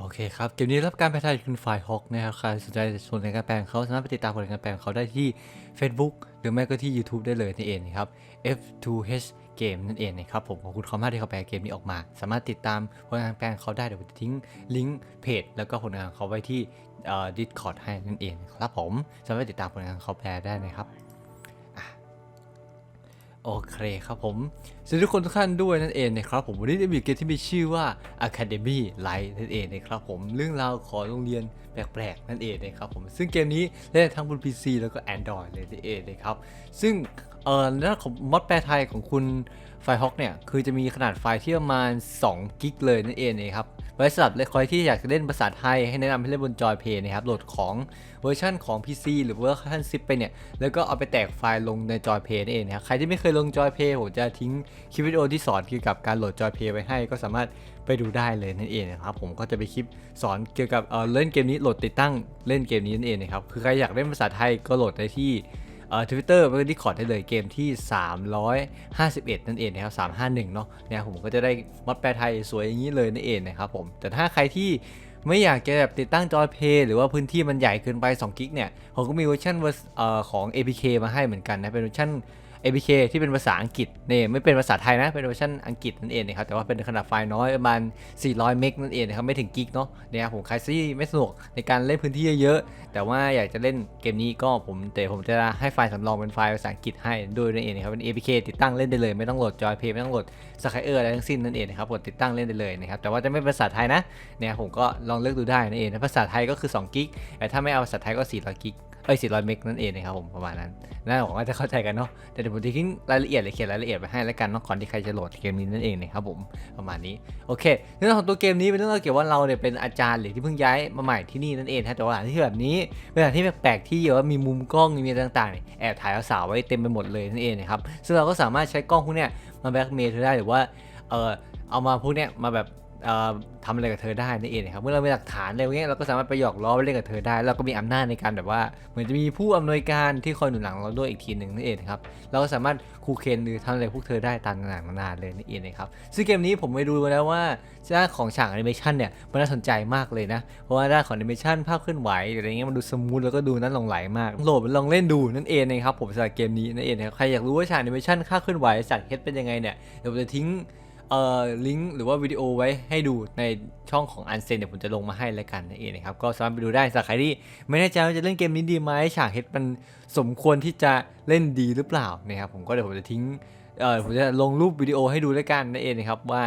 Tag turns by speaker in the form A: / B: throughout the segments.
A: โอเคครับ เกมนี้รับการแปลไทยคุณฝ่ายฮอกนะครับใครสนใจส่วนในการแปลงเขาสามารถไปติดตามผลงานแปลของเขาได้ที่ Facebook หรือไม่ก็ที่ YouTube ได้เลยนั่นเองครับ F2H เกมนั่นเองนะครับผมขอบคุณเขามากที่เขาแปลเกมนี้ออกมา สามารถติดตามผลงานแปลของเขาได้เดี๋ยวผมจะทิ้งลิงก์เพจแล้วก็ผลงานเขาไว้ที่เอ่อ Discord ให้นั่นเองครับผมสามารถติดตามผลงานเขาแปลได้นะครับ โอเคครับผมสวัสดีทุกคนทุกท่านด้วยนั่นเองนะครับผมวันนี้จะมีเกมที่มีชื่อว่า Academy Light นั่นเองนะครับผมเรื่องราวของโรงเรียนแปลกๆนั่นเองนะครับผมซึ่งเกมนี้เล่นทั้งบน PC แล้วก็ Android เลยนั่นเองนะครับซึ่ง เอ่อในด้านของมอดแปลไทยของคุณไฟฮอกเนี่ย คือจะมีขนาดไฟล์ที่ประมาณ 2 กิกเลยนั่นเองนะครับไว้สำหรับใครที่อยากจะเล่นภาษาไทยให้แนะนำให้เล่นบนจอยเพย์นะครับ โหลดของเวอร์ชันของ PC หรือเวอร์ชัน10ไปเนี่ย แล้วก็เอาไปแตกไฟล์ลงในจอยเพย์นั่นเองนะครับ ใครที่ไม่เคยลงจอยเพย์ผมจะทิ้งคลิปวิดีโอที่สอนเกี่ยวกับการโหลดจอยเพย์ไว้ให้ ก็สามารถไปดูได้เลยนั่นเองนะครับ ผมก็จะไปคลิปสอนเกี่ยวกับเอ่อเล่นเกมนี้โหลดติดตั้งเล่นเกมนี้นั่นเองนะครับ คือใครอยากเล่นภาษาไทยก็โหลดได้ที่ ทวิตเตอร์แล้วก็ดิคอร์ดได้เลยเกมที่ 351 นั่นเองนะครับ 351 เนาะเนี่ยผมก็จะได้มอดแปลไทยสวยอย่างนี้เลยนั่นเองนะครับผมแต่ถ้าใครที่ไม่อยากจะแบบติดตั้งจอยเพย์หรือว่าพื้นที่มันใหญ่เกินไป2กิกเนี่ยผมก็มีเวอร์ชันของ APK มาให้เหมือนกันนะเป็นเวอร์ชัน APK ที่เป็นภาษาอังกฤษเนี่ยไม่เป็นภาษาไทยนะ เป็นเวอร์ชันอังกฤษนั่นเองนะครับแต่ว่าเป็นขนาดไฟล์น้อยประมาณ 400 เมกนั่นเองนะครับไม่ถึงกิกเนาะเนี่ยผมใครที่ไม่สะดวกในการเล่นพื้นที่เยอะๆ แต่ว่าอยากจะเล่นเกมนี้ก็ผมแต่ผมจะให้ไฟล์สำรองเป็นไฟล์ภาษาอังกฤษให้ด้วยนั่นเองนะครับเป็น APK ติดตั้งเล่นได้เลยไม่ต้องโหลดจอยเพย์ไม่ต้องโหลดสกายเออร์อะไรทั้งสิ้นนั่นเองนะครับกดติดตั้งเล่นได้เลยนะครับแต่ว่าจะไม่เป็นภาษาไทยนะเนี่ยผมก็ลองเลือกดูได้นั่นเองภาษาไทยก็คือ2กิกแต่ถ้าไม่เอาภาษาไทยก็400กิก เอ้ย400 เมกนั่นเองนะครับผมประมาณนั้นน่าหวังว่าจะเข้าใจกันเนาะแต่เดี๋ยวผมจะทิ้งรายละเอียดเลยเขียนรายละเอียดไปให้แล้วกันเนาะก่อนที่ใครจะโหลดเกมนี้นั่นเองนะครับผมประมาณนี้โอเคเรื่องของตัวเกมนี้เป็นเรื่องเกี่ยวว่าเราเนี่ยเป็นอาจารย์หรือที่เพิ่งย้ายมาใหม่ที่นี่นั่นเองฮะแต่ว่าที่แบบนี้เป็นสถานที่แปลกๆที่แบบว่ามีมุมกล้องมีอะไรต่างๆเนี่ยแอบถ่ายสาวๆไว้เต็มไปหมดเลยนั่นเองนะครับซึ่งเราก็สามารถใช้กล้องพวกเนี้ยมาแบ็กเมย์เธอได้หรือว่าเออเอามาพวกเนี้ยมาแบบ ทำอะไรกับเธอได้นั่นเองนะครับเมื่อเรามีหลักฐานอะไรพวกเนี้ยเราก็สามารถไปหยอกล้อไปเล่นกับเธอได้ เราก็มีอำนาจในการแบบว่า เหมือนจะมีผู้อำนวยการที่คอยหนุนหลังเราด้วยอีกทีหนึ่งนั่นเองนะครับเราก็สามารถคูเคนหรือทำอะไรพวกเธอได้ตามต่างนานเลยนั่นเองนะครับซึ่งเกมนี้ผมไปดูมาแล้วว่าด้านของฉากแอนิเมชันเนี่ยมันน่าสนใจมากเลยนะเพราะว่าด้านของแอนิเมชันภาพเคลื่อนไหวอะไรเงี้ยมันดูสมูทแล้วก็ดูน่าหลงไหลมากโหลดมันลองเล่นดูนั่นเองนะครับผมสำหรับเกมนี้นั่นเองนะครับใครอยากรู้ว่าฉากแอนิเมชันค่าเคลื่อนไหวจากเฮดเป็นยังไงเนี่ยเดี๋ยวผมจะทิ้ง เอ่อลิงก์หรือว่าวิดีโอไว้ให้ดูในช่องของอันเซนเดี๋ยวผมจะลงมาให้แล้วกันนั่นเองนะครับก็สามารถไปดูได้สำหรับใครที่ไม่แน่ใจว่าจะเล่นเกมนี้ดีไหมฉากเฮดมันสมควรที่จะเล่นดีหรือเปล่านะครับผมก็เดี๋ยวผมจะทิ้งเอ่อผมจะลงรูปวิดีโอให้ดูแล้วกันนั่นเองนะครับว่า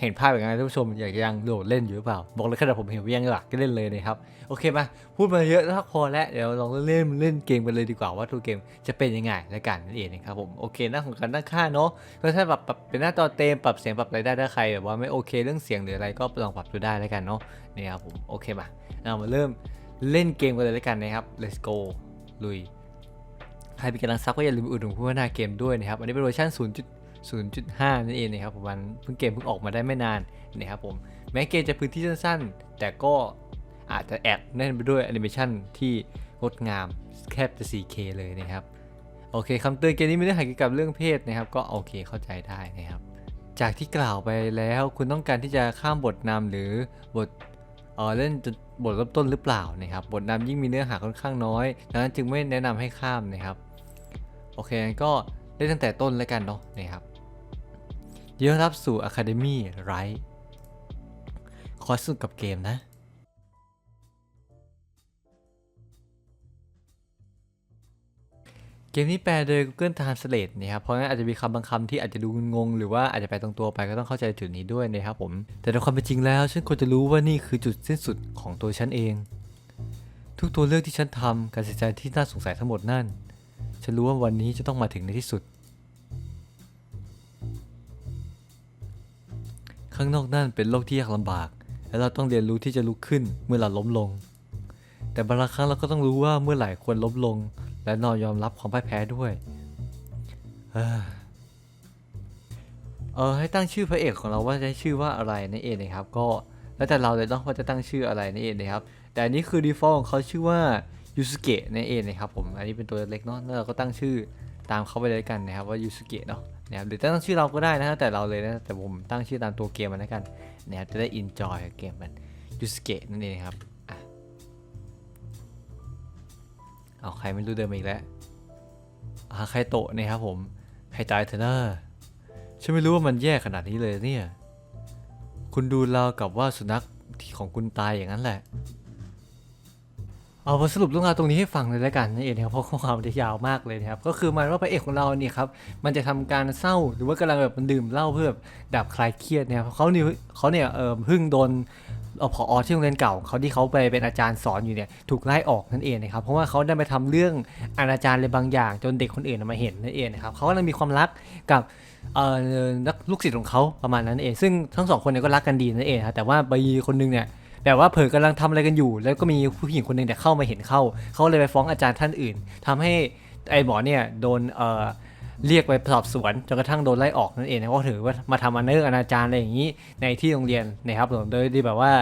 A: เห็นภาพอย่างไรท่านผู้ชมอยากจะยังโหลดเล่นอยู่หรือเปล่า บอกเลยขนาดผมเห็นว่ายังหลักก็เล่นเลยนะครับ โอเคมาพูดมาเยอะแล้วพอแล้วเดี๋ยวลองเล่นเล่นเกมกันเลยดีกว่าว่าตัวเกมจะเป็นยังไงแล้วกันนั่นเองนะครับผมโอเคหน้าของการตั้งค่าเนาะก็ถ้าแบบปรับเป็นหน้าจอเต็มปรับเสียงปรับอะไรได้ถ้าใครแบบว่าไม่โอเคเรื่องเสียงหรืออะไรก็ลองปรับดูได้แล้วกันเนาะนี่ครับผมโอเคมาเรามาเริ่มเล่นเกมกันเลยแล้วกันนะครับ let's go ลุยใครเป็นกำลังซับก็อย่าลืมอุดหนุนผู้พัฒนาเกมด้วยนะครับ อันนี้เป็นเวอร์ชัน 0.5 นั่นเองนะครับผมมันเพิ่งเกมเพิ่งออกมาได้ไม่นานนะครับผมแม้เกมจะพื้นที่สั้นๆ แต่ก็อาจจะแอบแน่นไปด้วยแอนิเมชันที่งดงามแคบจะ 4K เลยนะครับ โอเคคำเตือนเกมนี้ไม่ได้หาเกี่ยวกับเรื่องเพศนะครับ ก็โอเคเข้าใจได้นะครับ จากที่กล่าวไปแล้วคุณต้องการที่จะข้ามบทนำหรือบทเออเล่นบทเริ่มต้นหรือเปล่านะครับ บทนำยิ่งมีเนื้อหาค่อนข้างน้อยดังนั้นจึงไม่แนะนำให้ข้ามนะครับ โอเคงั้นก็เล่นตั้งแต่ต้นแล้วกันเนาะนะครับ ยินดีต้อนรับสู่ Academy Right ขอสนุกกับเกมนะเกมนี้แปลโดย Google Translate นะครับ เพราะงั้นอาจจะมีคำบางคำที่อาจจะดูงง หรือว่าอาจจะไปตรงตัวไปก็ต้องเข้าใจจุดนี้ด้วยนะครับผม แต่ในความเป็นจริงแล้ว ฉันควรจะรู้ว่านี่คือจุดสิ้นสุดของตัวฉันเอง ทุกตัวเลือกที่ฉันทำการตัดสินใจที่น่าสงสัยทั้งหมดนั่น ฉันรู้ว่าวันนี้จะต้องมาถึงในที่สุด ข้างนอกนั่นเป็นโลกที่ยากลำบาก และเราต้องเรียนรู้ที่จะลุกขึ้นเมื่อเราล้มลง แต่บางครั้งเราก็ต้องรู้ว่าเมื่อไหร่ควรล้มลง และนอนยอมรับความพ่ายแพ้ด้วย เออเออให้ตั้งชื่อพระเอกของเราว่าจะชื่อว่าอะไรนั่นเองนะครับ ก็แล้วแต่เราเลยเนาะว่าจะตั้งชื่ออะไรนั่นเองนะครับ แต่อันนี้คือ default ของเขาชื่อว่ายูสเกะนั่นเองนะครับผม อันนี้เป็นตัวเล็กเนาะแล้วเราก็ตั้งชื่อตามเขาไปเลยกันนะครับว่ายูสเกะเนาะ นะครับหรือตั้งชื่อเราก็ได้นะแต่เราเลยนะแต่ผมตั้งชื่อตามตัวเกมมันแล้วกันนะครับจะได้ enjoy กับเกมมันยูสเกะนั่นเองครับอเอาใครไม่รู้เดิมอีกแล้วอาใครโตะนะครับผมให้ตายเถอะนะฉันไม่รู้ว่ามันแย่ขนาดนี้เลยเนี่ย คุณดูเรากับว่าสุนัขที่ของคุณตายอย่างนั้นแหละ เอาสรุปเรื่องราวตรงนี้ให้ฟังเลยแล้วกันนั่นเองนะครับเพราะข้อความมันจะยาวมากเลยนะครับก็คือมันว่าพระเอกของเราเนี่ยครับมันจะทำการเศร้าหรือว่ากำลังแบบมันดื่มเหล้าเพื่อดับคลายเครียดเนี่ยครับเขาเนี่ยเขาเนี่ยเออพิ่งโดนเอาผอที่โรงเรียนเก่าเขาที่เขาไปเป็นอาจารย์สอนอยู่เนี่ยถูกไล่ออกนั่นเองนะครับเพราะว่าเขาได้ไปทำเรื่องอนาจารอะไรบางอย่าง จนเด็กคนอื่นมาเห็นนั่นเองนะครับเขากำลังมีความรักกับเอ่อนักลูกศิษย์ของเขาประมาณนั้นเอง ซึ่งทั้งสองคนเนี่ยก็รักกันดีนั่นเองครับแต่ว่าไปคนนึงเนี่ย แบบว่าเผลอกำลังทำอะไรกันอยู่ แล้วก็มีผู้หญิงคนหนึ่งเนี่ยเข้ามาเห็นเข้า เขาเลยไปฟ้องอาจารย์ท่านอื่นทำให้ไอ้หมอเนี่ยโดนเอ่อเรียกไปสอบสวนจนกระทั่งโดนไล่ออกนั่นเองนะเพราถือว่ามาทำอันเนอร์อนาจารอะไรอย่างนี้ในที่โรงเรียนนะครับผมโดยที่แบบว่า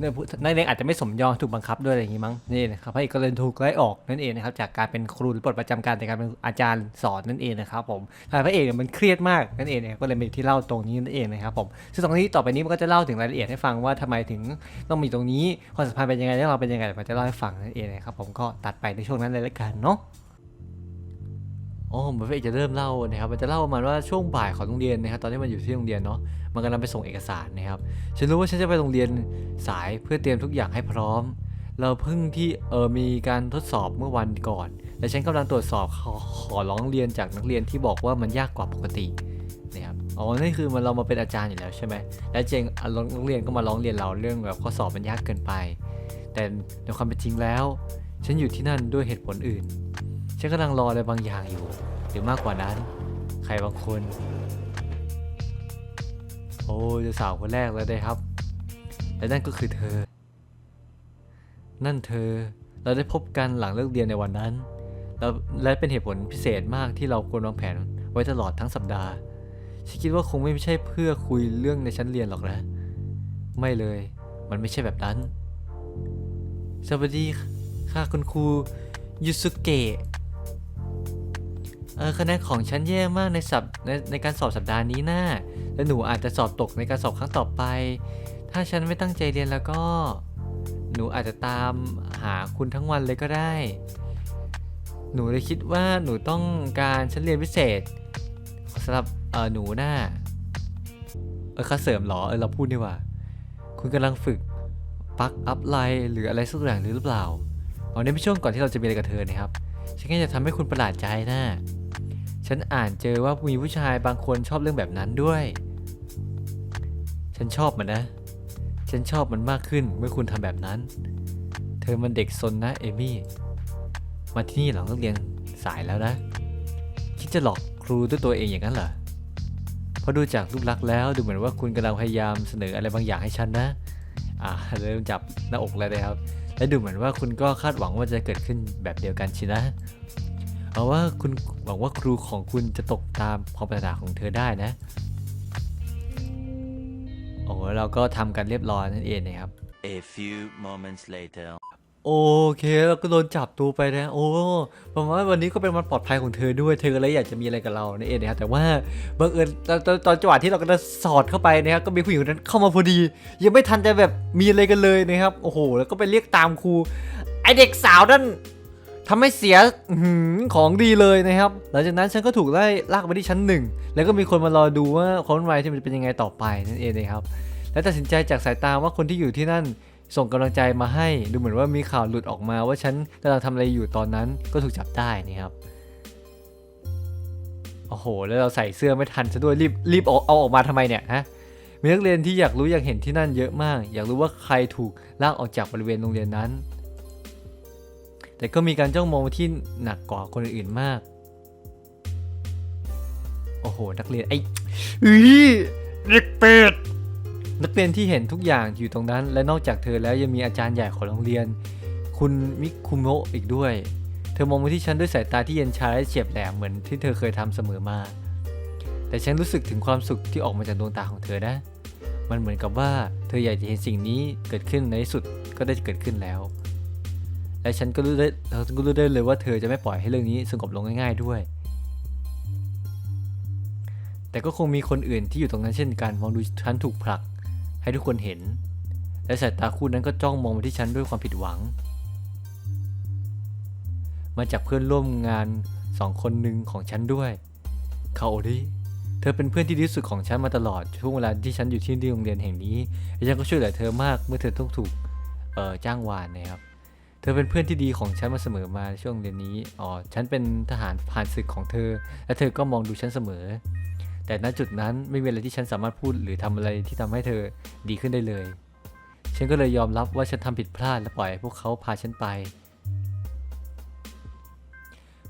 A: นักเรียนอาจจะไม่สมยอมถูกบังคับด้วยอะไรอย่างนี้มั้งนี่นะครับพระเอกก็เลยถูกไล่ออกนั่นเองนะครับจากการเป็นครูหรือปลดประจำการแต่การเป็นอาจารย์สอนนั่นเองนะครับผมทางพระเอกเนี่ยมันเครียดมากนั่นเองเนี่ยก็เลยมีที่เล่าตรงนี้นั่นเองนะครับผมซึ่งตรงนี้ต่อไปนี้มันก็จะเล่าถึงรายละเอียดให้ฟังว่าทำไมถึงต้องมีตรงนี้ความสัมพันธ์เป็นยังไงแล้วเราเป็นยังไงมันจะเล่าให้ฟังนั่นเองนะครับผมก็ตัดไปในช่วงนั้นเลยละกันเนาะ โอ้เหมือนพระเอกจะเริ่มเล่านะครับมันจะเล่าประมาณว่าช่วงบ่ายของโรงเรียนนะครับตอนที่มันอยู่ที่โรงเรียนเนาะมันกำลังไปส่งเอกสารนะครับฉันรู้ว่าฉันจะไปโรงเรียนสายเพื่อเตรียมทุกอย่างให้พร้อม เราเพิ่งที่เออมีการทดสอบเมื่อวันก่อน และฉันกำลังตรวจสอบขอขอร้องเรียนจากนักเรียนที่บอกว่ามันยากกว่าปกตินะครับอ๋อนี่คือมันเรามาเป็นอาจารย์อยู่แล้วใช่ไหมและเจงนักเรียนก็มาร้องเรียนเราเรื่องแบบข้อสอบมันยากเกินไป แต่ในความเป็นจริงแล้ว ฉันอยู่ที่นั่นด้วยเหตุผลอื่น ฉันกำลังรออะไรบางอย่างอยู่ หรือมากกว่านั้น ใครบางคน โอ้จะสาวคนแรกแล้วได้ครับ และนั่นก็คือเธอ นั่นเธอ เราได้พบกันหลังเลิกเรียนในวันนั้นแลและเป็นเหตุผลพิเศษมากที่เราควรวางแผนไว้ตลอดทั้งสัปดาห์ ฉันคิดว่าคงไม่ใช่เพื่อคุยเรื่องในชั้นเรียนหรอกนะ ไม่เลย มันไม่ใช่แบบนั้น สวัสดีค่ะคุณครูยูสุเกะ เออคะแนนของฉันแย่มากในสัปในในการสอบสัปดาห์นี้น่าและหนูอาจจะสอบตกในการสอบครั้งต่อไป ถ้าฉันไม่ตั้งใจเรียนแล้วก็ หนูอาจจะตามหาคุณทั้งวันเลยก็ได้ หนูเลยคิดว่าหนูต้องการชั้นเรียนพิเศษสำหรับเออหนูน่าเออค่าเสริมเหรอเออเราพูดดีกว่า คุณกำลังฝึกปักอัพไลน์หรืออะไรสักอย่างหรือเปล่าเอาในช่วงก่อนที่เราจะมีอะไรกับเธอนะครับฉันแค่จะทำให้คุณประหลาดใจนะ ฉันอ่านเจอว่ามีผู้ชายบางคนชอบเรื่องแบบนั้นด้วย ฉันชอบมันนะ ฉันชอบมันมากขึ้นเมื่อคุณทำแบบนั้น เธอมันเด็กซนนะเอมี่ มาที่นี่หลังเลิกเรียนสายแล้วนะ คิดจะหลอกครูด้วยตัวเองอย่างนั้นเหรอเพราะดูจากรูปลักษณ์แล้วดูเหมือนว่าคุณกำลังพยายามเสนออะไรบางอย่างให้ฉันนะ อ่าเริ่มจับหน้าอกแล้วนะครับ และดูเหมือนว่าคุณก็คาดหวังว่าจะเกิดขึ้นแบบเดียวกันชินะ เอาว่าคุณหวังว่าครูของคุณจะตกตามความปรารถนาของเธอได้นะโอ้เราก็ทำกันเรียบร้อยนั่นเองนะครับ
B: A few moments later.
A: โอเคเราก็โดนจับตัวไปนะ โอ้ผมว่าวันนี้ก็เป็นวันปลอดภัยของเธอด้วย เธอก็เลยอยากจะมีอะไรกับเรานั่นเองนะครับ แต่ว่าบังเอิญตอนตอนตอนจังหวะที่เรากำลังสอดเข้าไปนะครับ ก็มีผู้หญิงคนนั้นเข้ามาพอดี ยังไม่ทันจะแบบมีอะไรกันเลยนะครับ โอ้โห แล้วก็ไปเรียกตามครู ไอเด็กสาวนั่น ทำให้เสียอของดีเลยนะครับ หลังจากนั้นฉันก็ถูกไล่ลากไปที่ชั้นหนึ่งแล้วก็มีคนมารอดูว่าความวุ่นวายที่มันจะเป็นยังไงต่อไปนั่นเองนะครับ และตัดสินใจจากสายตาว่าคนที่อยู่ที่นั่นส่งกำลังใจมาให้ดูเหมือนว่ามีข่าวหลุดออกมาว่าฉันกำลังทำอะไรอยู่ตอนนั้นก็ถูกจับได้นี่ครับโอ้โห แล้วเราใส่เสื้อไม่ทันซะด้วยรีบรีบเอาเอาออกมาทำไมเนี่ยฮะมีนักเรียนที่อยากรู้อยากเห็นที่นั่นเยอะมาก อยากรู้ว่าใครถูกลากออกจากบริเวณโรงเรียนนั้น แต่ก็มีการจ้องมองที่หนักกว่าคนอื่นๆมาก โอ้โห นักเรียนไอ้อีเด็กเป็ดนักเรียนที่เห็นทุกอย่างอยู่ตรงนั้น และนอกจากเธอแล้วยังมีอาจารย์ใหญ่ของโรงเรียน คุณมิคุโมะอีกด้วย เธอมองมาที่ฉันด้วยสายตาที่เย็นชาและเฉียบแหลมเหมือนที่เธอเคยทำเสมอมา แต่ฉันรู้สึกถึงความสุขที่ออกมาจากดวงตาของเธอนะ มันเหมือนกับว่าเธออยากจะเห็นสิ่งนี้เกิดขึ้นในที่สุดก็ได้เกิดขึ้นแล้ว และฉันก็รู้ได้เราก็รู้ได้เลยว่าเธอจะไม่ปล่อยให้เรื่องนี้สงบลงง่าย ๆด้วย แต่ก็คงมีคนอื่นที่อยู่ตรงนั้นเช่นกันมองดูฉันถูกผลัก ให้ทุกคนเห็น และสายตาคู่นั้นก็จ้องมองมาที่ฉันด้วยความผิดหวัง มาจากเพื่อนร่วมงานสองคนหนึ่งของฉันด้วยคาโอริเธอเป็นเพื่อนที่ดีที่สุดของฉันมาตลอดช่วงเวลาที่ฉันอยู่ที่โรงเรียนแห่งนี้และฉันก็ช่วยเหลือเธอมากเมื่อเธอต้องถูกจ้างวานนะครับ ธอเป็นเพื่อนที่ดีของฉันมาเสมอมาช่วงเรียนนี้ อ๋อ ฉันเป็นทหารผ่านศึกของเธอ และเธอก็มองดูฉันเสมอ แต่ณจุดนั้นไม่มีอะไรที่ฉันสามารถพูดหรือทำอะไรที่ทำให้เธอดีขึ้นได้เลย ฉันก็เลยยอมรับว่าฉันทำผิดพลาดและปล่อยให้พวกเขาพาฉันไป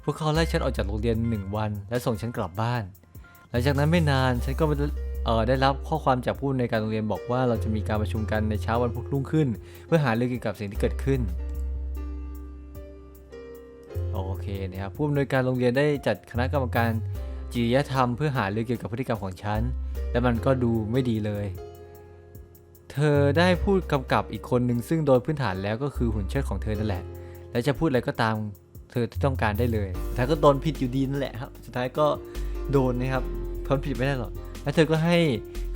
A: พวกเขาไล่ฉันออกจากโรงเรียนหนึ่งวัน และส่งฉันกลับบ้าน หลังจากนั้นไม่นานฉันก็ได้รับข้อความจากผู้ในวยการโรงเรียนบอกว่าเราจะมีการประชุมกันในเช้าวันพรุ่งขึ้น เพื่อหารือเกี่ยวกับสิ่งที่เกิดขึ้น โอเคนะครับผู้อำนวยการโรงเรียนได้จัดคณะกรรมการจริยธรรมเพื่อหาเรื่องเกี่ยวกับพฤติกรรมของฉัน และมันก็ดูไม่ดีเลย เธอได้พูดกำกับอีกคนหนึ่งซึ่งโดยพื้นฐานแล้วก็คือหุ่นเชิดของเธอนั่นแหละ และจะพูดอะไรก็ตามเธอที่ต้องการได้เลยแต่ก็โดนผิดอยู่ดีนั่นแหละครับ สุดท้ายก็โดนนะครับพ้นผิดไม่ได้หรอก และเธอก็ให้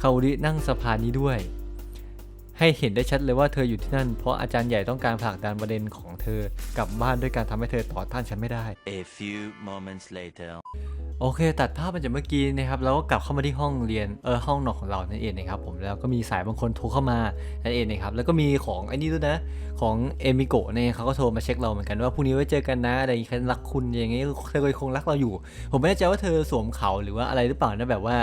A: คารินั่งสะพานนี้ด้วย ให้เห็นได้ชัดเลยว่าเธออยู่ที่นั่น เพราะอาจารย์ใหญ่ต้องการผลักดันประเด็นของเธอกลับบ้านด้วยการทำให้เธอต่อต้านฉันไม่ได้
B: A few moments later.
A: โอเค ตัดภาพมาจากเมื่อกี้นะครับแล้วก็กลับเข้ามาที่ห้องเรียนเออห้องนอนของเรานั่นเองนะครับผมแล้วก็มีสายบางคนโทรเข้ามานั่นเองนะครับแล้วก็มีของไอ้นี่ด้วยนะของเอมิโกะเนี่ยเขาก็โทรมาเช็คเราเหมือนกันว่าพรุ่งนี้ไว้เจอกันนะอะไรอย่างงี้ฉันรักคุณอย่างงี้เธอก็คงรักเราอยู่ ผมไม่แน่ใจว่าเธอสวมเขาหรือว่าอะไรหรือเปล่านะแบบว่า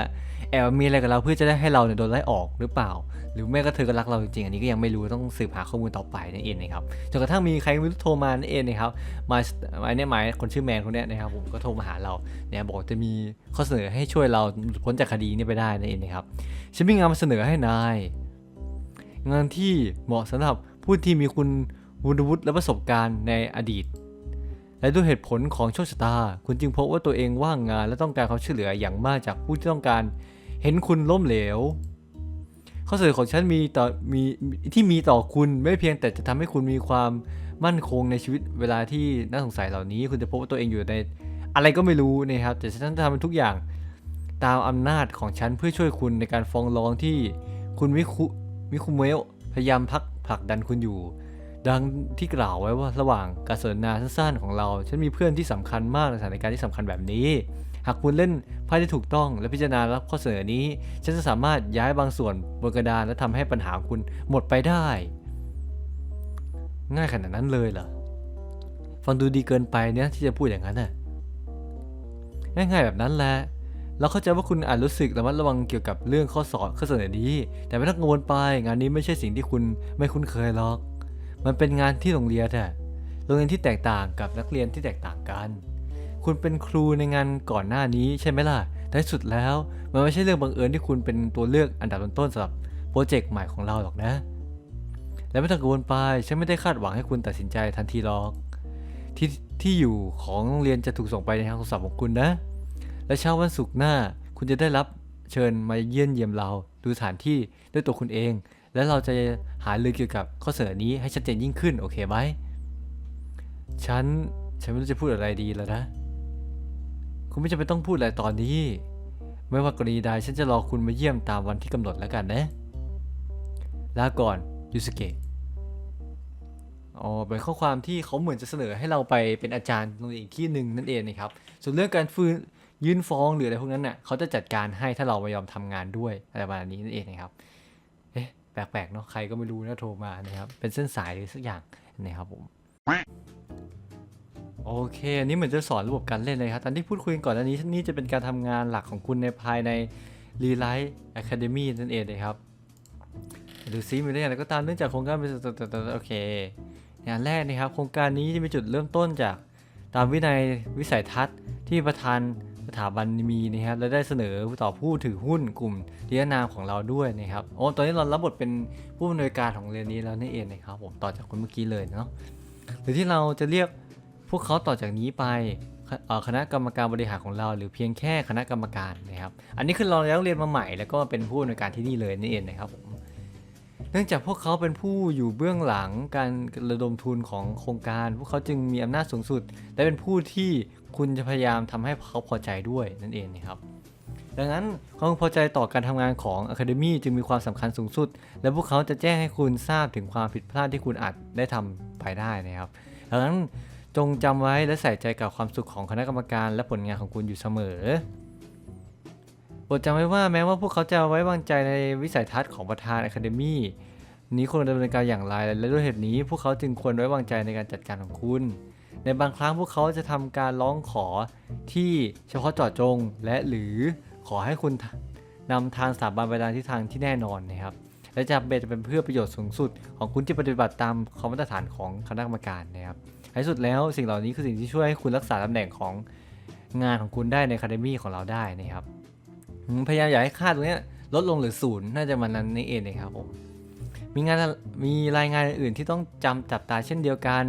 A: แอบมีอะไรกับเราเพื่อจะได้ให้เราเนี่ยโดนไล่ออกหรือเปล่า หรือไม่ก็เธอก็รักเราจริงๆ อันนี้ก็ยังไม่รู้ต้องสืบหาข้อมูลต่อไปนั่นเองนะครับจนกระทั่งมีใครไม่รู้โทรมานั่นเองนะครับมาไอ้เนี่ยหมายคนชื่อแมนคนนี้นะครับผมก็โทรมาหาเราเนี่ยบอกจะมีข้อเสนอให้ช่วยเราพ้นจากคดีนี้ไปได้นั่นเองนะครับฉันมีงานมาเสนอให้นายงานที่เหมาะสำหรับผู้ที่มีคุณวุฒิวุฒิและประสบการณ์ในอดีต และด้วยเหตุผลของโชคชะตา คุณจึงพบว่าตัวเองว่างงานและต้องการความช่วยเหลืออย่างมากจากผู้ที่ต้องการ เห็นคุณล้มเหลว ข้อเสนอของฉันมีต่อมีที่มีต่อคุณไม่เพียงแต่จะทำให้คุณมีความมั่นคงในชีวิตเวลาที่น่าสงสัยเหล่านี้ คุณจะพบว่าตัวเองอยู่ในอะไรก็ไม่รู้นะครับ แต่ฉันจะทำทุกอย่างตามอำนาจของฉันเพื่อช่วยคุณในการฟ้องร้องที่คุณมิคุมิคุเมลพยายามพักผลักดันคุณอยู่ ดังที่กล่าวไว้ว่าระหว่างการสนทนาสั้นๆของเรา ฉันมีเพื่อนที่สำคัญมากในสถานการณ์ที่สำคัญแบบนี้ หากคุณเล่นไพ่ที่ถูกต้องและพิจารณารับข้อเสนอนี้ ฉันจะสามารถย้ายบางส่วนบนกระดานและทำให้ปัญหาคุณหมดไปได้ ง่ายขนาดนั้นเลยเหรอฟังดูดีเกินไปเนี่ยที่จะพูดอย่างนั้นน่ะง่ายๆแบบนั้นแหละเราเข้าใจว่าคุณอาจรู้สึกระมัดระวังเกี่ยวกับเรื่องข้อสอบข้อเสนอนี้ แต่ไม่ต้องกังวลไป งานนี้ไม่ใช่สิ่งที่คุณไม่คุ้นเคยหรอก มันเป็นงานที่โรงเรียนอะโรงเรียนที่แตกต่างกับนักเรียนที่แตกต่างกัน คุณเป็นครูในงานก่อนหน้านี้ใช่ไหมล่ะแต่สุดแล้ว มันไม่ใช่เรื่องบังเอิญที่คุณเป็นตัวเลือกอันดับต้นๆสำหรับโปรเจกต์ใหม่ของเราหรอกนะ และไม่ต้องกังวลไป ฉันไม่ได้คาดหวังให้คุณตัดสินใจทันทีหรอกที่ที่อยู่ของโรงเรียนจะถูกส่งไปในทางโทรศัพท์ของคุณนะ และเช้าวันศุกร์หน้าคุณจะได้รับเชิญมาเยี่ยมเยียมเราดูสถานที่ด้วยตัวคุณเอง และเราจะหาเรือเกี่ยวกับข้อเสนอนี้ให้ชัดเจนยิ่งขึ้นโอเคไหมฉันฉันไม่รู้จะพูดอะไรดีแล้วนะ คุณไม่จำเป็นต้องพูดอะไรตอนนี้ ไม่ว่ากรณีใดฉันจะรอคุณมาเยี่ยมตามวันที่กำหนดแล้วกันนะ ลาก่อนยูสเกะอ๋อเป็นข้อความที่เขาเหมือนจะเสนอให้เราไปเป็นอาจารย์ตรงอีกที่หนึ่งนั่นเองนะครับ ส่วนเรื่องการฟื้นยื่นฟ้องหรืออะไรพวกนั้นน่ะเขาจะจัดการให้ถ้าเราไม่ยอมทำงานด้วยอะไรประมาณนี้นั่นเองนะครับ เอ๊ะแปลกๆเนาะใครก็ไม่รู้นะโทรมานะครับ เป็นเส้นสายหรือสักอย่างนะครับผม โอเคอันนี้เหมือนจะสอนระบบการเล่นเลยครับตอนที่พูดคุยกันก่อนอันนี้นี่จะเป็นการทำงานหลักของคุณในภายใน r e l i g h t Academy นั่นเองนะครับ ดูซิมีได้อย่างไรก็ตามเนื่องจากโครงการเป็นโอเคอย่างแรกนะครับ โครงการนี้จะมีจุดเริ่มต้นจากตามวินัยวิสัยทัศน์ที่ประธานสถาบันมีนะครับและได้เสนอต่อผู้ถือหุ้นกลุ่มเรียนนามของเราด้วยนะครับโอ้ตอนนี้เรารับบทเป็นผู้อำนวยการของเรียนนี้แล้วนี่เองนะครับผมต่อจากคนเมื่อกี้เลยเนาะหรือที่เราจะเรียก พวกเขาต่อจากนี้ไปคณะกรรมการบริหารของเรา หรือเพียงแค่คณะกรรมการนะครับ อันนี้คือเราย้ายโรงเรียนมาใหม่ แล้วก็เป็นผู้อำนวยการที่นี่เลยนี่เองนะครับผมเนื่องจากพวกเขาเป็นผู้อยู่เบื้องหลังการระดมทุนของโครงการ พวกเขาจึงมีอำนาจสูงสุด และเป็นผู้ที่คุณจะพยายามทำให้เขาพอใจด้วยนั่นเองนะครับ ดังนั้นความพอใจต่อการทำงานของ Academy จึงมีความสำคัญสูงสุด และพวกเขาจะแจ้งให้คุณทราบถึงความผิดพลาดที่คุณอาจได้ทำไปได้นะครับดังนั้น จงจำไว้และใส่ใจกับความสุขของคณะกรรมการและผลงานของคุณอยู่เสมอโปรดจำไว้ว่าแม้ว่าพวกเขาจะไว้วางใจในวิสัยทัศน์ของประธาน Academy นี้ควรดำเนินการอย่างไรและด้วยเหตุนี้ พวกเขาจึงควรไว้วางใจในการจัดการของคุณ ในบางครั้งพวกเขาจะทำการร้องขอที่เฉพาะเจาะจง และหรือขอให้คุณนำทางสถาบันไปทางทิศทางที่แน่นอนนะครับ และจะเป็นเพื่อประโยชน์สูงสุด ของคุณที่ปฏิบัติตามข้อมาตรฐานของคณะกรรมการนะครับในสุดแล้วสิ่งเหล่านี้คือสิ่งที่ช่วยให้คุณรักษาตำแหน่งของงานของคุณได้ในคาเดมี่ของเราได้นะครับพยายามอย่าให้ค่าตรงนี้ลดลงหรือศูนย์น่าจะมันนั้นนี่เองนะครับผมมีงานมีรายงานอื่นที่ต้องจำจับตาเช่นเดียวกัน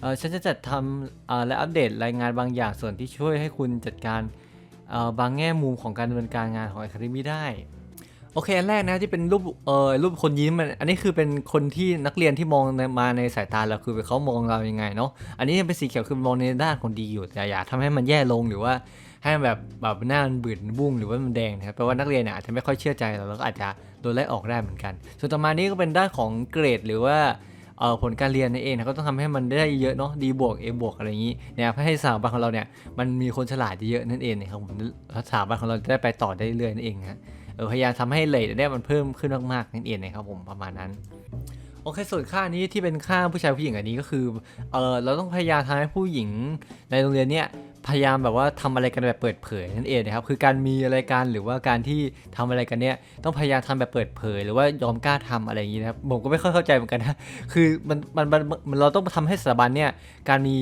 A: เออฉันจะจัดทำเอ่อและอัปเดตรายงานบางอย่างส่วนที่ช่วยให้คุณจัดการเอ่อบางแง่มุมของการดำเนินการงานของ Academy ได้ โอเคอันแรกนะที่เป็นรูปเออรูปคนยิ้มมันอันนี้คือเป็นคนที่นักเรียนที่มองมาในสายตาเราคือเขามองเรายังไงเนาะอันนี้เป็นสีเขียวคือมองในด้านคนดีอยู่แต่อย่าทำให้มันแย่ลงหรือว่าให้มันแบบแบบหน้ามันบืดบุ้งหรือว่ามันแดงนะครับแปลว่านักเรียนเนี่ยอาจจะไม่ค่อยเชื่อใจเราแล้วก็อาจจะโดนไล่ออกได้เหมือนกัน ส่วนต่อมานี้ก็เป็นด้านของเกรดหรือว่าเอ่อผลการเรียนนั่นเองนะก็ต้องทำให้มันได้เยอะเนาะดีบวก A บวกอะไรอย่างนี้นะครับให้สถาบันของเราเนี่ยมันมีคนฉลาดเยอะนั่นเองนะครับผมสถาบันของเราจะได้ไปต่อได้เรื่อยนั่นเองนะ พยายามทำให้เลทเนี่ยมันเพิ่มขึ้นมากๆนั่นเองนะครับผมประมาณนั้นโอเคส่วนค่านี้ที่เป็นค่าผู้ชายผู้หญิงอันนี้ก็คือเออเราต้องพยายามทำให้ผู้หญิงในโรงเรียนเนี่ยพยายามแบบว่าทำอะไรกันแบบเปิดเผยนั่นเองนะครับคือการมีอะไรกันหรือว่าการที่ทำอะไรกันเนี่ยต้องพยายามทำแบบเปิดเผย หรือว่ายอมกล้าทำอะไรอย่างนี้นะครับผมก็ไม่ค่อยเข้าใจเหมือนกันนะคือมันมันมันเราต้องทำให้สถาบันเนี่ยการมี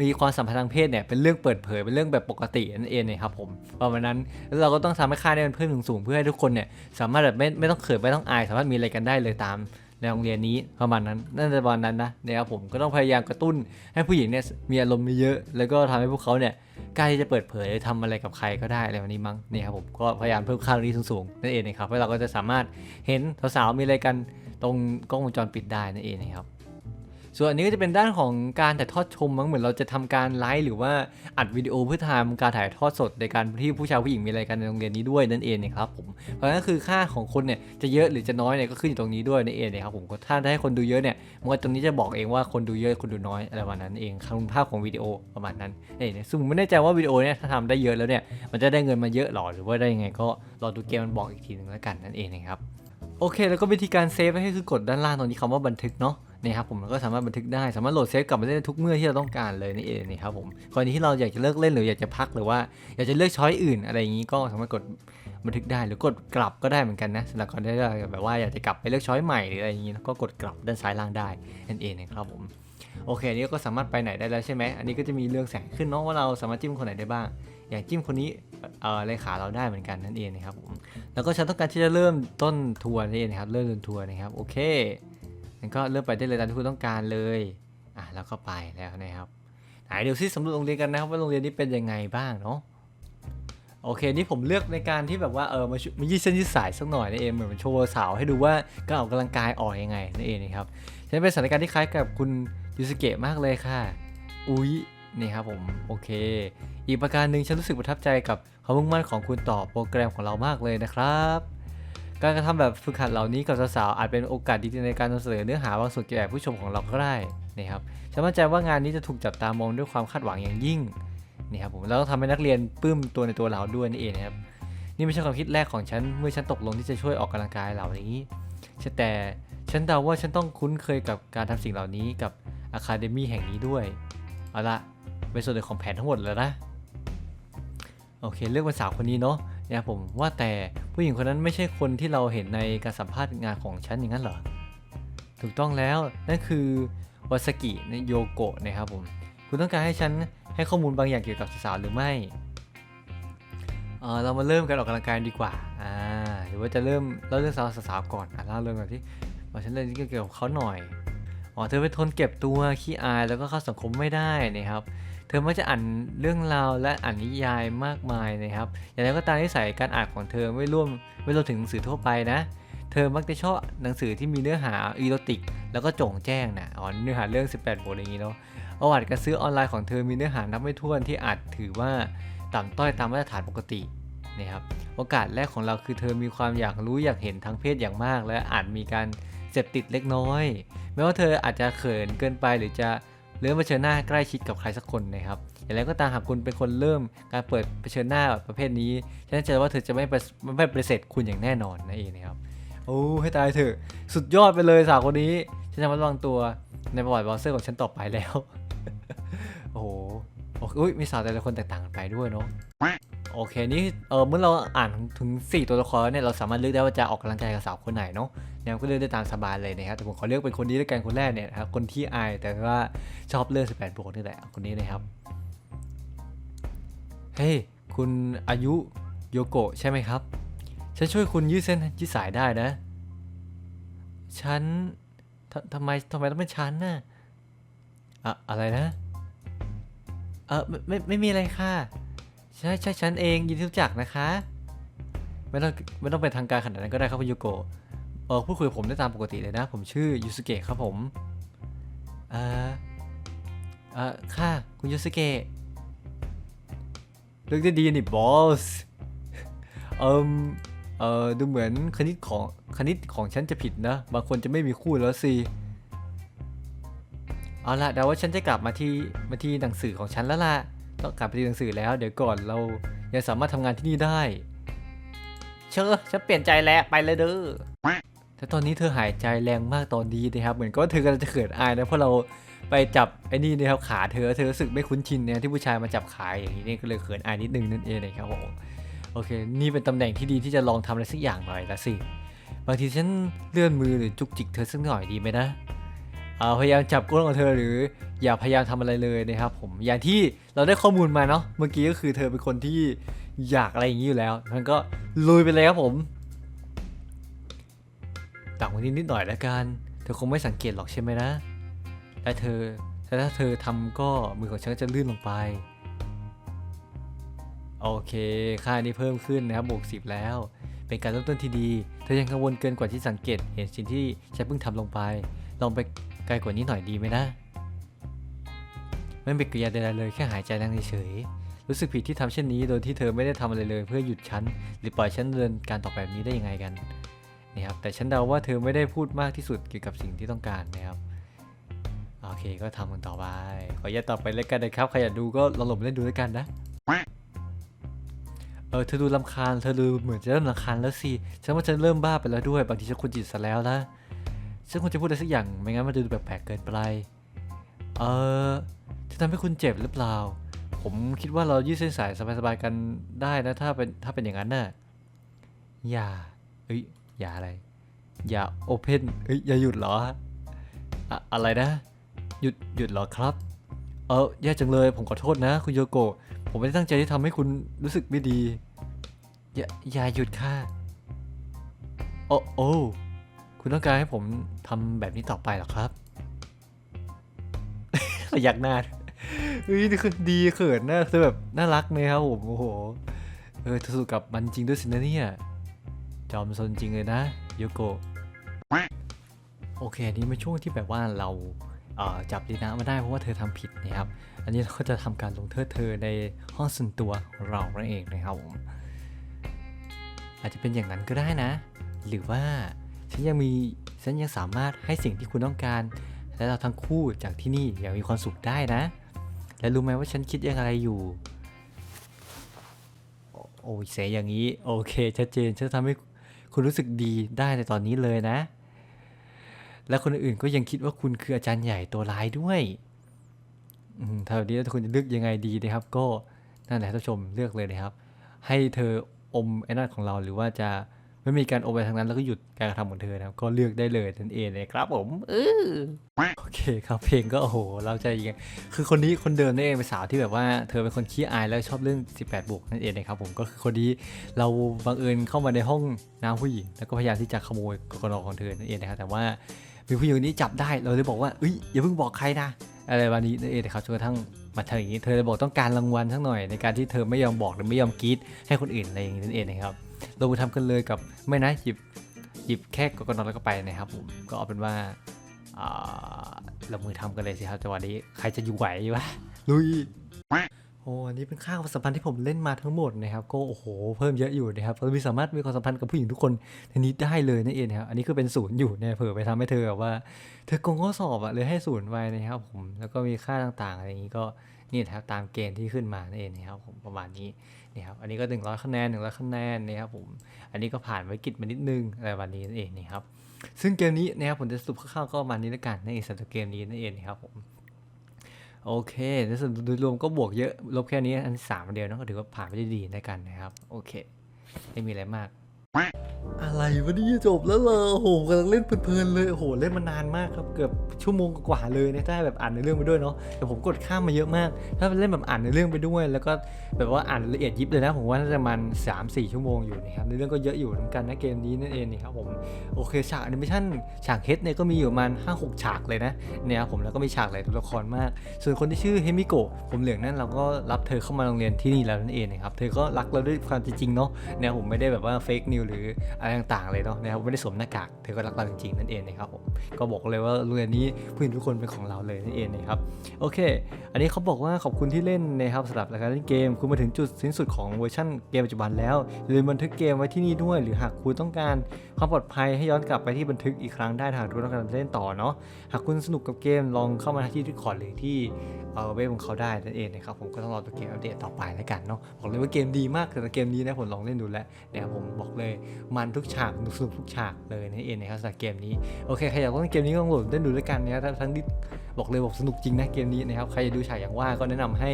A: มีความสัมพันธ์ทางเพศเนี่ยเป็นเรื่องเปิดเผยเป็นเรื่องแบบปกตินั่นเองนะครับผมประมาณนั้นแล้วเราก็ต้องทำให้ค่าเนี่ยมันเพิ่มสูงเพื่อให้ทุกคนเนี่ยสามารถแบบไม่ไม่ต้องเขินไม่ต้องอาย สามารถมีอะไรกันได้เลยตามในโรงเรียนนี้ประมาณนั้นนั่นจะประมาณนั้นนะนะครับผมก็ต้องพยายามกระตุ้นให้ผู้หญิงเนี่ยมีอารมณ์เยอะ แล้วก็ทำให้พวกเขาเนี่ยกล้าที่จะเปิดเผยทำอะไรกับใครก็ได้อะไรแบบนี้มั้งนี่ครับผมก็พยายามเพิ่มค่าตรงนี้สูงๆนั่นเองนะครับแล้วเราก็จะสามารถเห็นสาวๆมีอะไรกันตรงกล้องวงจรปิดได้นั่นเองนะครับ ส่วนอันนี้ก็จะเป็นด้านของการถ่ายทอดชมมั้งเหมือนเราจะทำการไลฟ์หรือว่าอัดวิดีโอเพื่อทำการถ่ายทอดสดในการที่ผู้ชายผู้หญิงมีอะไรกันในโรงเรียนนี้ด้วยนั่นเองนะครับผมเพราะฉะนั้นคือค่าของคนเนี่ยจะเยอะหรือจะน้อยเนี่ยก็ขึ้นอยู่ตรงนี้ด้วยนั่นเองนะครับผมถ้าได้คนดูเยอะเนี่ยมันก็ตรงนี้จะบอกเองว่าคนดูเยอะคนดูน้อยอะไรประมาณนั้นเองคุณภาพของวิดีโอประมาณนั้นเองซึ่งผมไม่แน่ใจว่าวิดีโอเนี่ยถ้าทำได้เยอะแล้วเนี่ยมันจะได้เงินมาเยอะหรอหรือว่าได้ยังไงก็รอดูเกมมันบอกอีกทีหนึงแล้วกันนั่นเองนะครับโอเค แล้วก็วิธีการเซฟก็คือกดด้านล่างตรงนี้คำว่าบันทึกเนาะ นี่ครับผมก็สามารถบันทึกได้สามารถโหลดเซฟกลับมาเล่นได้ทุกเมื่อที่เราต้องการเลยนี่เองนี่ครับผมกรณีที่เราอยากจะเลิกเล่นหรืออยากจะพักหรือว่าอยากจะเลือกช้อยอื่น อะไรอย่างนี้ก็สามารถกดบันทึกได้หรือกดกลับก็ได้เหมือนกันนะสำหรับคนที่แบบว่าอยากจะกลับไปเลือกช้อยใหม่หรืออะไรอย่างนี้ก็กดกลับด้านซ้ายล่างได้นั่นเองนะครับผมโอเคอันนี้ก็สามารถไปไหนได้แล้วใช่ไหมอันนี้ก็จะมีเรื่องแสงขึ้นเนาะว่าเราสามารถจิ้มคนไหนได้บ้าง อย่างจิ้มคนนี้เออเลขาเราได้เหมือนกันนั่นเองนะครับผมแล้วก็ฉันต้องการที่จะเริ่มต้นทัวร์นี่นะครับเริ่มเดินทัวร์นะครับโอเค งั้นก็เริ่มไปได้เลยตามที่คุณต้องการเลยอะแล้วก็ไปแล้วนะครับไหนเดี๋ยวซิสำรวจโรงเรียนกันนะครับว่าโรงเรียนนี้เป็นยังไงบ้างเนาะโอเคนี่ผมเลือกในการที่แบบว่าเออมามายืดเส้นยืดสายสักหน่อยนั่นเองเหมือนโชว์สาวให้ดูว่าการออกกำลังกายออกยังไงนั่นเองนะครับฉันเป็นสถานการณ์ที่คล้ายกับคุณยูสเกะมากเลยค่ะ อุ๊ยนี่ครับผมโอเค อีกประการหนึ่งฉันรู้สึกประทับใจกับความมุ่งมั่นของคุณต่อโปรแกรมของเรามากเลยนะครับ การกระทำแบบฝึกหัดเหล่านี้กับสาวๆอาจเป็นโอกาสดีในการนำเสนอเนื้อหาบางส่วนแก่ผู้ชมของเราก็ได้นะครับฉันมั่นใจว่างานนี้จะถูกจับตามองด้วยความคาดหวังอย่างยิ่งนี่ครับผมแล้วต้องทำให้นักเรียนปลื้มตัวในตัวเราด้วยนี่เองนะครับนี่ไม่ใช่ความคิดแรกของฉันเมื่อฉันตกลงที่จะช่วยออกกำลังกายเหล่านี้แต่ฉันเดาว่าฉันต้องคุ้นเคยกับการทำสิ่งเหล่านี้กับอะคาเดมีแห่งนี้ด้วยเอาละเป็นส่วนหนึ่งของแผนทั้งหมดแล้วนะโอเคเลือกเป็นสาวคนนี้เนาะ นี่ยผมว่าแต่ผู้หญิงคนนั้นไม่ใช่คนที่เราเห็นในการสัมภาษณ์งานของฉันอย่างนั้นเหรอ ถูกต้องแล้วนั่นคือวาสกิโยโกะนะครับผม คุณต้องการให้ฉันให้ข้อมูลบางอย่างเกี่ยวกับสาวหรือไม่เออเรามาเริ่มกันออกกำลังกายดีกว่าอ่าหรือว่าจะเริ่มเล่าเรื่องสาวสาวก่อนอะเล่าเรื่องก่อนที่ว่าฉันเล่นเกี่ยวกับเขาหน่อยอ๋อเธอเป็นทนเก็บตัวขี้อายแล้วก็เข้าสังคมไม่ได้นะครับ เธอมักจะอ่านเรื่องราวและอ่านนิยายมากมายนะครับ อย่างไรก็ตามนิสัยการอ่านของเธอไม่ร่วมไม่รวมถึงหนังสือทั่วไปนะ เธอมักจะชอบหนังสือที่มีเนื้อหาอีโรติก แล้วก็โจ่งแจ้งนะอ๋อเนื้อหาเรื่อง 18บทอย่างนี้เนาะประวัติการซื้อออนไลน์ของเธอมีเนื้อหานับไม่ถ้วนที่อาจถือว่าต่ำต้อยตามมาตรฐานปกตินะครับโอกาสแรกของเราคือเธอมีความอยากรู้อยากเห็นทางเพศอย่างมาก และอาจมีการเสพติดเล็กน้อยไม่ว่าเธออาจจะเขินเกินไปหรือจะ เริ่มเผชิญหน้าใกล้ชิดกับใครสักคนนะครับอย่างไรก็ตามหากคุณเป็นคนเริ่มการเปิดเผชิญหน้าประเภทนี้ฉันแน่ใจว่าเธอจะไม่ไม่ปฏิเสธคุณอย่างแน่นอนนั่นเองนะครับโอ้ให้ตายเถอะสุดยอดไปเลยสาวคนนี้ฉันจะมาระวังตัวในประวัติบราว์เซอร์ของฉันต่อไปแล้วโอ้โหอุ้ยมีสาวแต่ละคนแตกต่างกันไปด้วยเนาะโอเคนี่เออเมื่อเราอ่านถึง 4 ตัวละครเนี่ยเราสามารถเลือกได้ว่าจะออกกำลังกายกับสาวคนไหนเนาะ เนี่ยก็เลือกได้ตามสบายเลยนะครับแต่ผมขอเลือกเป็นคนนี้ด้วยกันคนแรกเนี่ยครับคนที่อายแต่ว่าชอบเลือก18บวกนี่แหละคนนี้นะครับเฮ้ยคุณอายุโยโกะใช่ไหมครับ ฉันช่วยคุณยืดเส้นยืดสายได้นะ ฉันททำไมทำไมต้องเป็นฉันน่ะอะอะไรนะ เออไม่ไม่ไม่มีอะไรค่ะ ใช่ใช่ฉันเองยินดีรู้จักนะคะ ไม่ต้องไม่ต้องเป็นทางการขนาดนั้นก็ได้ครับคุณโยโกะ ออพูดคุยกับผมได้ตามปกติเลยนะ ผมชื่อยูสุเกะครับผมเอ่อเอ่อค่ะ คุณยูสุเกะเรื่องได้ดีนี่บอสเอ่มเอ่อดูเหมือนคณิตของคณิตของฉันจะผิดนะ บางคนจะไม่มีคู่แล้วสิเอาละเดี๋ยวว่าฉันจะกลับมาที่มาที่หนังสือของฉันแล้วล่ะต้องกลับไปที่หนังสือแล้ว เดี๋ยวก่อนเรายังสามารถทำงานที่นี่ได้ เชอฉันเปลี่ยนใจแล้วไปเลยเด้อ แต่ตอนนี้เธอหายใจแรงมากตอนนี้นะครับ เหมือนก็เธอกำลังจะเขินอายนะเพราะเราไปจับไอ้นี่นะครับขาเธอเธอรู้สึกไม่คุ้นชินเนี่ยที่ผู้ชายมาจับขาอย่างนี้เนี่ยก็เลยเขินอายนิดนึงนั่นเองนะครับผมโอเค นี่เป็นตำแหน่งที่ดีที่จะลองทำอะไรสักอย่างหน่อยละสิบางทีฉันเลื่อนมือหรือจุกจิกเธอสักหน่อยดีไหมนะเอาพยายามจับก้นของเธอหรืออย่าพยายามทำอะไรเลยนะครับผมอย่างที่เราได้ข้อมูลมาเนาะเมื่อกี้ก็คือเธอเป็นคนที่อยากอะไรอย่างนี้อยู่แล้วมันก็ลุยไปเลยครับผม ต่างวันนี้นิดหน่อยล้วกัน เธอคงไม่สังเกตหรอกใช่ไหมนะ และเธอแต่ถ้าเธอทำก็มือของฉันก็จะลื่นลงไป โอเค ค่านี้เพิ่มขึ้นนะครับบวก10แล้ว เป็นการเริ่มต้นที่ดี เธอยังกังวลเกินกว่าที่สังเกต เห็นสิ่งที่ฉันเพิ่งทำลงไป ลองไปไกลกว่านี้หน่อยดีไหมนะไม่เป็นกิริยาใดๆเลยแค่หายใจแรงเฉยๆรู้สึกผิดที่ทำเช่นนี้ โดยที่เธอไม่ได้ทำอะไรเลย เพื่อหยุดฉันหรือปล่อยฉันเดินการต่อไปแบบนี้ได้ยังไงกัน นี่ครับแต่ฉันเดาว่าเธอไม่ได้พูดมากที่สุดเกี่ยวกับสิ่งที่ต้องการนะครับโอเคก็ทำกันต่อไป ขออย่าต่อไปเลยกันนะครับใครอยากดูก็ลองหลบเล่นดูด้วยกันนะเออเธอดูลำคาญเธอดูเหมือนจะเริ่มลำคาญแล้วสิฉันว่าฉันเริ่มบ้าไปแล้วด้วย บางทีฉันควรจิตซะแล้วนะฉันควรจะพูดอะไรสักอย่างไม่งั้นมันจะดูแปลกๆเกินไปเออจะทำให้คุณเจ็บหรือเปล่า ผมคิดว่าเรายืดเส้นสายสบายๆกันได้นะถ้าเป็นถ้าเป็นอย่างนั้นน่ะอย่าเอ้ย อย่าอะไร อย่าโอเพนเอ้ยอย่าหยุดเหรออะอะไรนะ หยุดหยุดเหรอครับ เออแย่จังเลยผมขอโทษนะ คุณโยโกะผมไม่ได้ตั้งใจที่ทำให้คุณรู้สึกไม่ดี อย่าอย่าหยุดค่ะโอ้โอ้คุณต้องการให้ผมทำแบบนี้ต่อไปหรอครับพยักหน้าเฮ้ยนี่คือดีเขินนะเธอแบบน่ารักเลยครับผมโอ้โหเออทสุกับมันจริงด้วยสินะเนี่ย จอมซนจริงเลยนะโยโกะโอเคอันนี้เป็นช่วงที่แบบว่าเราเจับลีนามาได้เพราะว่าเธอทำผิดนะครับ อันนี้เราก็จะทำการลงโทษเธอในห้องส่วนตัวของเรานั่นเองนะครับผมอาจจะเป็นอย่างนั้นก็ได้นะ หรือว่าฉันยังมีฉันยังสามารถให้สิ่งที่คุณต้องการ และเราทั้งคู่จากที่นี่อย่างมีความสุขได้นะ และรู้ไหมว่าฉันคิดยังไงอยู่ โอ้ยเสียอย่างนี้ โอเคชัดเจนฉันทำให้ คุณรู้สึกดีได้ในตอนนี้เลยนะ และคนอื่นก็ยังคิดว่าคุณคืออาจารย์ใหญ่ตัวร้ายด้วยถ้าแบบนี้แล้วคุณจะเลือกยังไงดีนะครับ ก็นั่นแหละท่านผู้ชมเลือกเลยนะครับ ให้เธออมไอ้นั่นของเราหรือว่าจะ ไม่มีการอมไปทางนั้นแล้วก็หยุดการกระทำของเธอนะครับก็เลือกได้เลยนั่นเองนะครับผมเออโอเคครับเพลงก็โอ้โหเราใจยังไงคือคนนี้คนเดิมนี่เองเป็นสาวที่แบบว่าเธอเป็นคนขี้อายแล้วชอบเรื่อง 18บวกนั่นเองนะครับผมก็คือคนนี้เราบังเอิญเข้ามาในห้องน้ำผู้หญิง แล้วก็พยายามที่จะขโมยกระนองของเธอนั่นเองนะครับแต่ว่ามีผู้หญิงคนนี้จับได้เราเลยบอกว่าเอ้ยอย่าเพิ่งบอกใครนะอะไรวันนี้นั่นเองนะครับจนกระทั่งมาทำอย่างนี้เธอเลยบอกต้องการรางวัลสักหน่อยในการที่เธอไม่ยอมบอกหรือไม่ยอมกรีดให้คนอื่นอะไรอย่างนี้นั่นเองนะครับ ลงมือทำกันเลยกับไม่นะหยิบหยิบแค่กกนแล้วก็ไปนะครับผมก็เอาเป็นว่าอ่าลงมือทำกันเลยสิครับจังหวะนี้ใครจะอยู่ไหววะลุยโอ้อันนี้เป็นค่าความสัมพันธ์ที่ผมเล่นมาทั้งหมดนะครับก็โอ้โหเพิ่มเยอะอยู่นะครับเรามีสามารถมีความสัมพันธ์กับผู้หญิงทุกคนในนี้ได้เลยนั่นเองนะครับอันนี้คือเป็นศูนย์อยู่เนี่ยเผื่อไปทำให้เธอแบบว่า เธอโกงข้อสอบอะเลยให้ศูนย์ไว้นะครับผมแล้วก็มีค่าต่างๆอะไรอย่างนี้ก็นี่นะครับตามเกณฑ์ที่ขึ้นมานั่นเองนะครับผมประมาณนี้ นี่ครับอันนี้ก็หนึ่งร้อยคะแนนหนึ่งร้อยคะแนนนะครับผมอันนี้ก็ผ่านวิกฤตมานิดนึงอะไรประมาณนี้นั่นเองนะครับซึ่งเกมนี้นะครับผมจะสรุปคร่าวๆก็มานี้แล้วกันในสำหรับเกมนี้นั่นเองนะครับผมโอเคในส่วนโดยรวมก็บวกเยอะลบแค่นี้อันสามเดียวนะก็ถือว่าผ่านไปได้ดีในกันนะครับโอเคไม่มีอะไรมาก อะไรวะนี่จบแล้วเหรอโอ้โหกำลังเล่นเพลินๆเลยโอ้โหเล่นมานานมากครับเกือบชั่วโมงกว่าเลยนะถ้าแบบอ่านในเรื่องไปด้วยเนาะแต่ผมกดข้ามมาเยอะมาก ถ้าเล่นแบบอ่านในเรื่องไปด้วย แล้วก็แบบว่าอ่านละเอียดยิบเลยนะผมว่าน่าจะมันสามสี่ชั่วโมงอยู่นะครับในเรื่องก็เยอะอยู่เหมือนกันนะเกมนี้นั่นเองนี่ครับผมโอเคฉากแอนิเมชั่นฉากเฮดเนี่ยก็มีอยู่ประมาณห้าหกฉากเลยนะเนี่ยผมแล้วก็มีฉากหลายตัวละครมาก ส่วนคนที่ชื่อเฮมิโกะผมเหลืองนั่นเราก็รับเธอเข้ามาโรงเรียนที่นี่แล้วนั่นเองนะครับเธอก็รักเราด้วยความจริงเนาะเนี่ยผมไม่ได้แบบว่าเฟกนิหรืออะไรต่างๆเลยเนาะนะครับไม่ได้สวมหน้ากากเธอก็รักเราจริงๆนั่นเองนะครับผมก็บอกเลยว่าโรงเรียนนี้ผู้หญิงทุกคนเป็นของเราเลยนั่นเองนะครับโอเค อันนี้เขาบอกว่าขอบคุณที่เล่นนะครับสำหรับรายการเล่นเกม คุณมาถึงจุดสิ้นสุดของเวอร์ชันเกมปัจจุบันแล้วอย่าลืมบันทึกเกมไว้ที่นี่ด้วย หรือหากคุณต้องการความปลอดภัยให้ย้อนกลับไปที่บันทึกอีกครั้งได้หากคุณต้องการเล่นต่อเนาะหากคุณสนุกกับเกมลองเข้ามาที่ที่คอร์ดหรือที่เออเว็บของเขาได้นั่นเองนะครับผมก็ต้องรอตัวเกมอัปเดตต่อไปแล้วกันเนาะบอกเลยว่าเกมดีมากแต่เกมนี้นะผมลองเล่นดูแล้วนะครับผมบอกเลยมันทุกฉากสนุกทุกฉากเลยนั่นเองนะครับสำหรับเกมนี้โอเคใครอยากเล่นเกมนี้ก็ลองโหลดเล่นดูด้วยกันนะครับทั้งที่บอกเลยบอกสนุกจริงนะเกมนี้นะครับใครจะดูฉากอย่างว่าก็แนะนำให้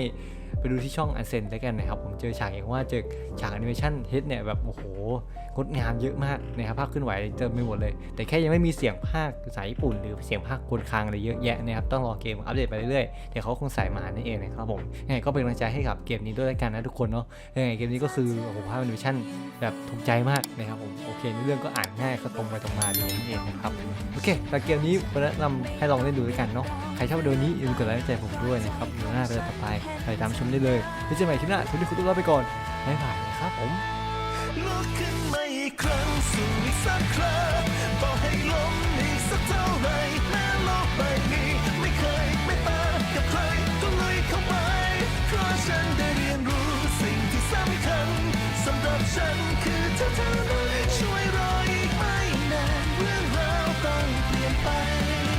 A: ไปดูที่ช่องอันเซนแล้วกันนะครับ ผมเจอฉากอย่างว่าเจอฉากแอนิเมชันเฮดเนี่ยแบบโอ้โหงดงามเยอะมากนะครับภาพเคลื่อนไหวเจอไม่หมดเลย แต่แค่ยังไม่มีเสียงภาคภาษาญี่ปุ่น หรือเสียงภาคคนคางอะไรเยอะแยะนะครับต้องรอเกมอัปเดตไปเรื่อยๆเดี๋ยวเขาคงใส่มานั่นเองนะครับผมยังไงก็เป็นกำลังใจให้กับเกมนี้ด้วยกันนะทุกคนเนาะยังไงเกมนี้ก็คือโอ้โหภาพแอนิเมชันแบบถูกใจมากนะครับผมโอเคในเรื่องก็อ่านง่ายก็ตรงไปตรงมาดีนั่นเองนะครับโอเคแต่เกมนี้ผมแนะนำให้ลองเล่นดูด้วยกันเนาะใครชอบวิดีโอนี้อย่าลืมกดไลค์ใจผมด้วยนะครับเดี๋ยวหน้าเป็นต่อไปใครตามชมได้ได้เลยไว้เจอใหม่คลิปหน้าทุกที่คุณต้องลาไปก่อนบ๊ายบายนะครับผม
C: ลุกขึ้นมาอีกครั้งสู่อีกสักครั้งต่อให้ล้มอีกสักเท่าไหรแม้โลกใบนี้ไม่เคยไม่ตางกับใครก็ลุยเข้าไปเพราะฉันได้เรียนรู้สิ่งที่สำคัญสำหรับฉันคือเธอเท่านั้น